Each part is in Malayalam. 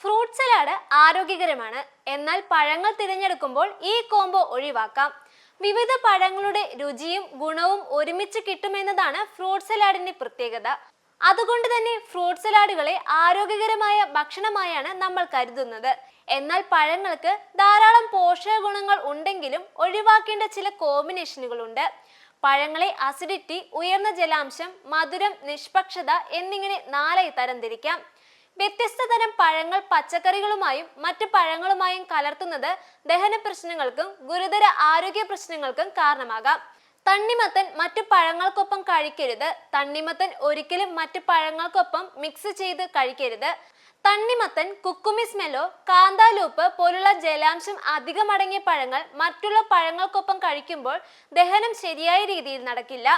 Fruit salad ആരോഗ്യകരമാണ്. എന്നാൽ പഴങ്ങൾ തിരഞ്ഞെടുക്കുമ്പോൾ ഈ കോംബോ ഒഴിവാക്കാം. വിവിധ പഴങ്ങളുടെ രുചിയും ഗുണവും ഒരുമിച്ച് കിട്ടുമെന്നതാണ് ഫ്രൂട്ട് സലാഡിന്റെ പ്രത്യേകത. അതുകൊണ്ട് തന്നെ ഫ്രൂട്ട് സലാഡുകളെ ആരോഗ്യകരമായ ഭക്ഷണമായാണ് നമ്മൾ കരുതുന്നത്. എന്നാൽ പഴങ്ങൾക്ക് ധാരാളം പോഷക ഗുണങ്ങൾ ഉണ്ടെങ്കിലും ഒഴിവാക്കേണ്ട ചില കോമ്പിനേഷനുകളുണ്ട്. പഴങ്ങളെ അസിഡിറ്റി ഉയർന്ന ജലാംശം മധുരം നിഷ്പക്ഷത എന്നിങ്ങനെ നാലായി തരംതിരിക്കാം. വ്യത്യസ്ത തരം പഴങ്ങൾ പച്ചക്കറികളുമായും മറ്റ് പഴങ്ങളുമായും കലർത്തുന്നത് ദഹന പ്രശ്നങ്ങൾക്കും ഗുരുതര ആരോഗ്യ പ്രശ്നങ്ങൾക്കും കാരണമാകാം. തണ്ണിമത്തൻ മറ്റു പഴങ്ങൾക്കൊപ്പം കഴിക്കരുത്. തണ്ണിമത്തൻ ഒരിക്കലും മറ്റു പഴങ്ങൾക്കൊപ്പം മിക്സ് ചെയ്ത് കഴിക്കരുത്. തണ്ണിമത്തൻ കുക്കുമിസ്മെലോ കാന്താലൂപ്പ് പോലുള്ള ജലാംശം അധികമടങ്ങിയ പഴങ്ങൾ മറ്റുള്ള പഴങ്ങൾക്കൊപ്പം കഴിക്കുമ്പോൾ ദഹനം ശരിയായ രീതിയിൽ നടക്കില്ല.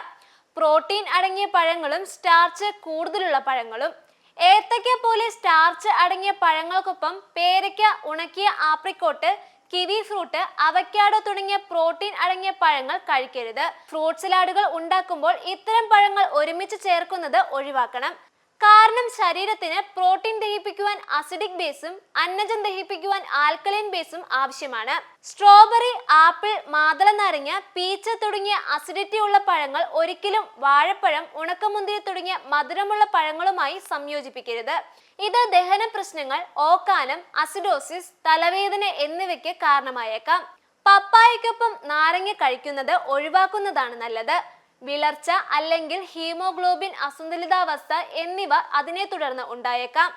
പ്രോട്ടീൻ അടങ്ങിയ പഴങ്ങളും സ്റ്റാർച്ച് കൂടുതലുള്ള പഴങ്ങളും. ഏത്തയ്ക്ക പോലെ സ്റ്റാർച്ച് അടങ്ങിയ പഴങ്ങൾക്കൊപ്പം പേരയ്ക്ക ഉണക്കിയ ആപ്രിക്കോട്ട് കിവി ഫ്രൂട്ട് അവക്കാഡോ തുടങ്ങിയ പ്രോട്ടീൻ അടങ്ങിയ പഴങ്ങൾ കഴിക്കരുത്. ഫ്രൂട്ട് സലാഡുകൾ ഉണ്ടാക്കുമ്പോൾ ഇത്തരം പഴങ്ങൾ ഒരുമിച്ച് ചേർക്കുന്നത് ഒഴിവാക്കണം. കാരണം ശരീരത്തിന് പ്രോട്ടീൻ ദഹിപ്പിക്കുവാൻ അസിഡിക് ബേസും അന്നജം ദഹിപ്പിക്കുവാൻ ആൽക്കലൈൻ ബേസും ആവശ്യമാണ്. സ്ട്രോബെറി ആപ്പിൾ മാതള നാരങ്ങ പീച്ച് തുടങ്ങിയ അസിഡിറ്റി ഉള്ള പഴങ്ങൾ ഒരിക്കലും വാഴപ്പഴം ഉണക്കമുന്തിരി തുടങ്ങിയ മധുരമുള്ള പഴങ്ങളുമായി സംയോജിപ്പിക്കരുത്. ഇത് ദഹന പ്രശ്നങ്ങൾ ഓക്കാനം അസിഡോസിസ് തലവേദന എന്നിവയ്ക്ക് കാരണമായേക്കാം. പപ്പായയ്ക്കൊപ്പം നാരങ്ങ കഴിക്കുന്നത് ഒഴിവാക്കുന്നതാണ് നല്ലത്. വിളർച്ച അല്ലെങ്കിൽ ഹീമോഗ്ലോബിൻ അസന്തുലിതാവസ്ഥ എന്നിവ അതിനെ തുടർന്ന് ഉണ്ടായേക്കാം.